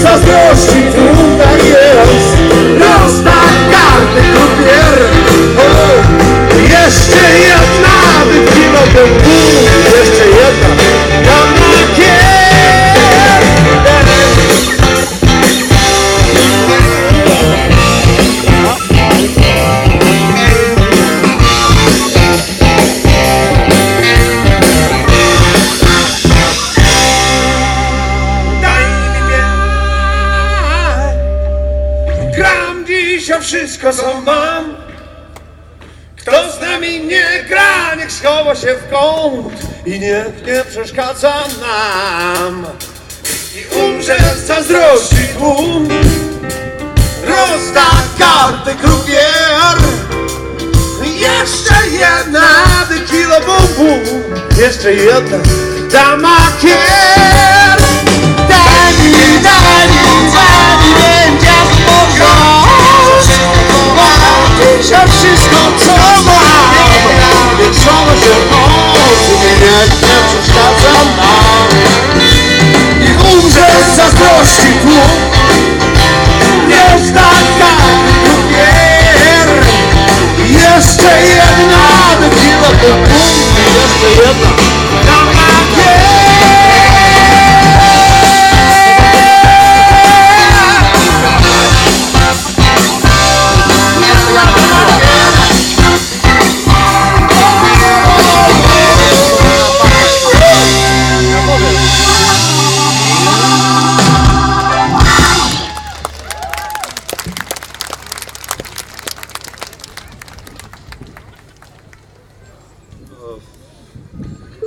zazdrości tutaj jest. Rozstaw karty krupier O, jeszcze jedna wykwinął Jeszcze O wszystko, co mam. Kto z nami nie gra, niech schowa się w kąt i niech nie przeszkadza nam. I umrze z zazdrości tłum. Rozda karty krupier. Jeszcze jedna kilo bum bum. Jeszcze jedna dama kier. Dani, Dani, Dziś o wszystko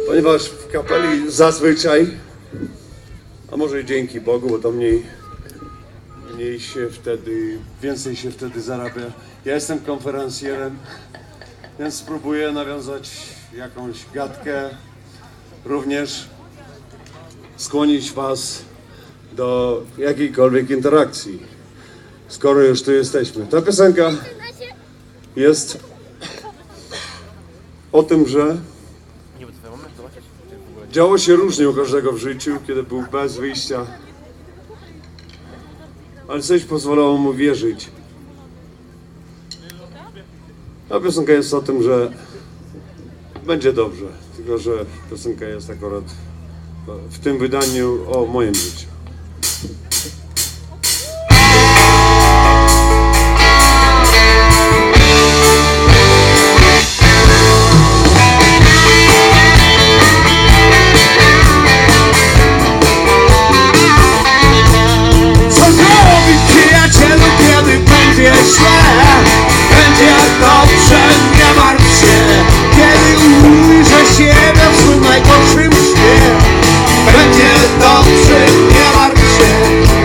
Ponieważ w kapeli zazwyczaj, a może dzięki Bogu, bo to mniej, mniej się wtedy, więcej się wtedy zarabia. Ja jestem konferencjerem, więc spróbuję nawiązać jakąś gadkę, również skłonić Was do jakiejkolwiek interakcji, skoro już tu jesteśmy. Ta piosenka jest o tym, że Działo się różnie u każdego w życiu, kiedy był bez wyjścia. Ale coś pozwalało mu wierzyć. A piosenka jest o tym, że będzie dobrze. Tylko, że piosenka jest akurat w tym wydaniu o moim życiu. Dobrze, nie martw się.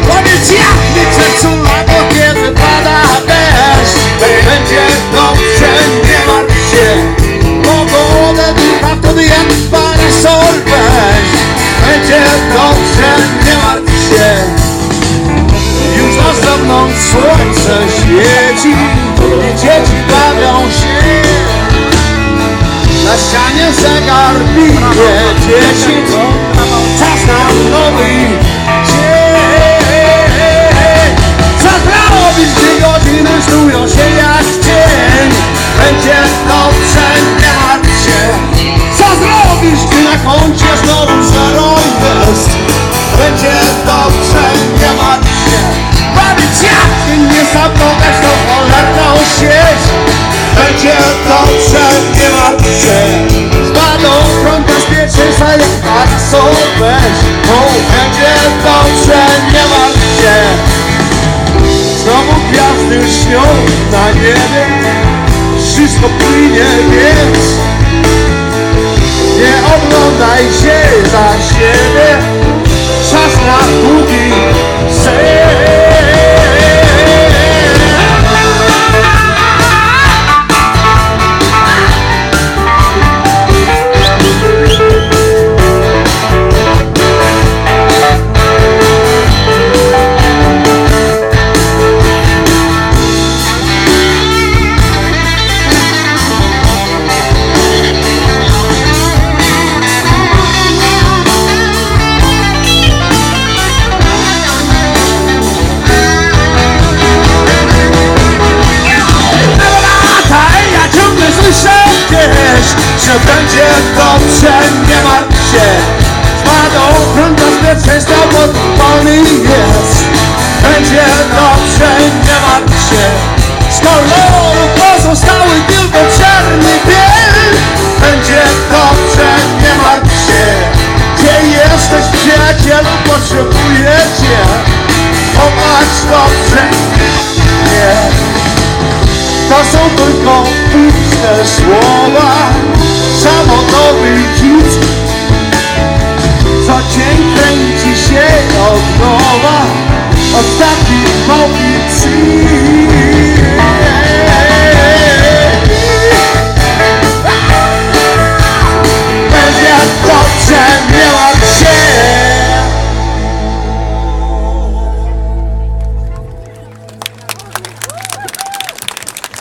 Powiedz jak mi przecula, bo kiedy pada deszcz. Będzie dobrze, nie martw się. Pogodę ducha wtedy jak parasol weź. Będzie dobrze, nie martw się. Już na zewnątrz słońce świeci dzieci bawią się. Na ścianie zegar bije dziesięć, na niebie. Wszystko płynie, więc nie oglądaj się za siebie. Czas na długi będzie dobrze, nie martw się. Zwadą fantastyczny zawód, wolny jest. Będzie dobrze, nie martw się. Z koloru pozostały tylko czarny biel Będzie dobrze, nie martw się. Gdzie jesteś przyjacielu, potrzebuję cię Popatrz dobrze, nie To są tylko puste słowa przemotowy dziś. Co dzień kręci się od nowa Ostatni mowy przyjdzie